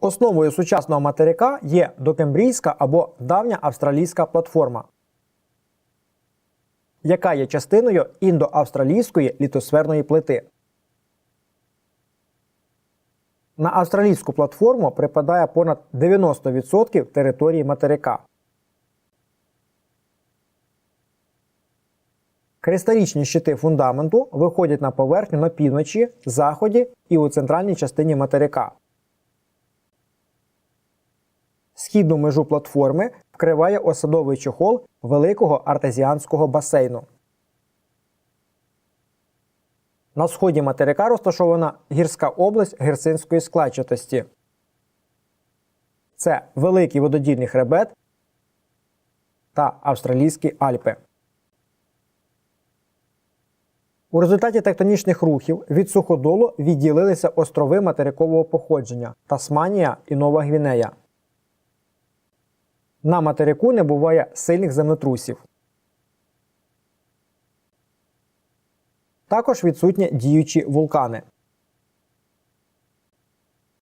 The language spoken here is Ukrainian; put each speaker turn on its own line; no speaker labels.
Основою сучасного материка є докембрійська або давня австралійська платформа, яка є частиною індоавстралійської літосферної плити. На австралійську платформу припадає понад 90% території материка. Кристалічні щити фундаменту виходять на поверхню на півночі, заході і у центральній частині материка. Східну межу платформи вкриває осадовий чохол великого артезіанського басейну. На сході материка розташована гірська область герцинської складчатості. Це Великий вододільний хребет та Австралійські Альпи. У результаті тектонічних рухів від суходолу відділилися острови материкового походження Тасманія і Нова Гвінея. На материку не буває сильних землетрусів. Також відсутні діючі вулкани.